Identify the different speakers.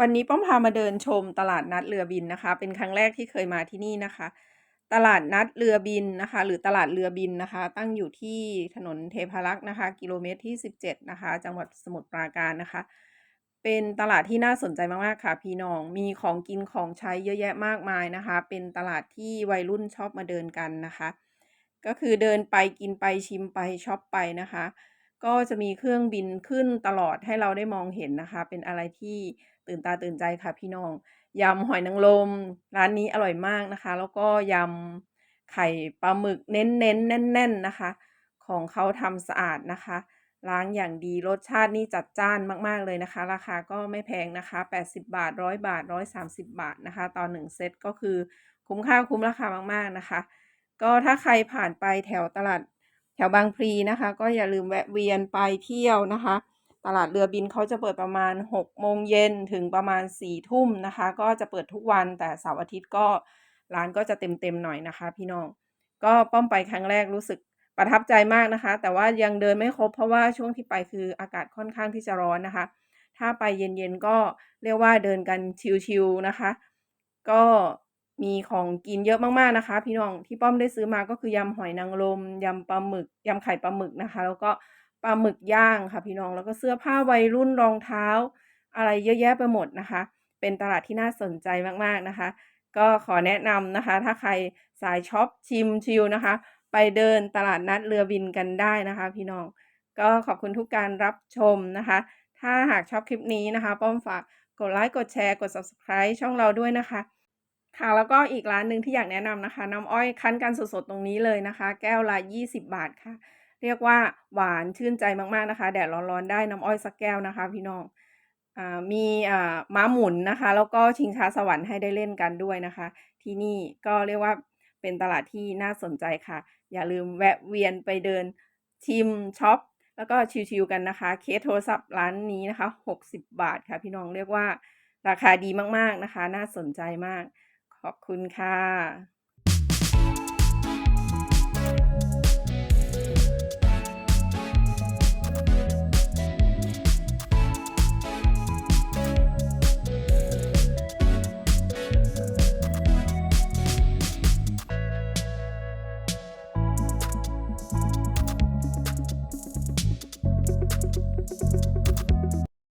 Speaker 1: วันนี้ป้อมพามาเดินชมตลาดนัดเรือบินนะคะ เป็นครั้งแรกที่เคยมาที่นี่นะคะ ตลาดนัดเรือบินนะคะ หรือตลาดเรือบินนะคะ ตั้งอยู่ที่ถนนเทพารักษ์นะคะ กิโลเมตรที่ 17 นะคะ จังหวัดสมุทรปราการนะคะ เป็นตลาดที่น่าสนใจมากๆค่ะ พี่น้องมีของกินของใช้เยอะแยะมากมายนะคะ เป็นตลาดที่วัยรุ่นชอบมาเดินกันนะคะ ก็คือเดินไปกินไปชิมไปช็อปไปนะคะ ก็จะมีเครื่องบินขึ้นตลอดให้เราได้มองเห็นนะคะ เป็นอะไรที่ตื่นตาตื่นใจค่ะพี่น้องยำหอยนางรมร้านนี้อร่อยมากนะคะ แล้วก็ยำไข่ปลาหมึกเน้นๆแน่น ๆนะคะ ของเขาทำสะอาดนะคะ ล้างอย่างดีรสชาตินี่จัดจ้านมากๆเลยนะคะ ราคาก็ไม่แพงนะคะ 80 บาท 100 บาท 130 บาทนะคะ ต่อ1เซตก็คือคุ้มค่าคุ้มราคามากๆนะคะ ก็ถ้าใครผ่านไปแถวตลาด แถวบางพลีนะคะ ก็อย่าลืมแวะเวียนไปเที่ยวนะคะ ตลาดเรือบินเขาจะเปิดประมาณ 6 โมงเย็นถึงประมาณ4ทุ่มนะคะ ก็จะเปิดทุกวันแต่เสาร์อาทิตย์ก็ร้านก็จะเต็มๆหน่อยนะคะ พี่น้องก็ป้อมไปครั้งแรกรู้สึกประทับใจมากนะคะ แต่ว่ายังเดินไม่ครบเพราะว่าช่วงที่ไปคืออากาศค่อนข้างที่จะร้อนนะคะ ถ้าไปเย็นๆก็เรียกว่าเดินกันชิลๆนะคะ ก็ มีของกินเยอะมากๆนะคะ พี่น้องที่ป้อมได้ซื้อมาก็คือยำหอยนางรมยำปลาหมึกยำไข่ปลาหมึกนะคะ แล้วก็ปลาหมึกย่างค่ะ พี่น้องแล้วก็เสื้อผ้าวัยรุ่นรองเท้า อะไรเยอะแยะไปหมดนะคะ เป็นตลาดที่น่าสนใจมากๆนะคะ ก็ขอแนะนำนะคะ ถ้าใครสายช็อปชิมชิลนะคะ ไปเดินตลาดนัดเรือบินกันได้นะคะ พี่น้องก็ขอบคุณทุกการรับชมนะคะ ถ้าหากชอบคลิปนี้นะคะ ป้อมฝากกดไลค์กดแชร์กด subscribe ช่องเราด้วยนะคะ ค่ะแล้วก็อีกร้านหนึ่งที่อยากแนะนำนะคะ น้ำอ้อยคั้นกันสดๆตรงนี้เลยนะคะ แก้วละ20 บาทค่ะ เรียกว่าหวานชื่นใจมากๆนะคะ แดดร้อนๆได้น้ำอ้อยสักแก้วนะคะ พี่น้องอมีม้าหมุนนะคะ แล้วก็ชิงช้าสวรรค์ให้ได้เล่นกันด้วยนะคะ ที่นี่ก็เรียกว่าเป็นตลาดที่น่าสนใจค่ะ อย่าลืมแวะเวียนไปเดินชิมช็อปแล้วก็ชิลๆกันนะคะ เคสโทรศัพท์ร้านนี้นะคะ 60 บาทค่ะ พี่น้องเรียกว่าราคาดีมากๆนะคะ น่าสนใจมาก ขอบคุณค่ะ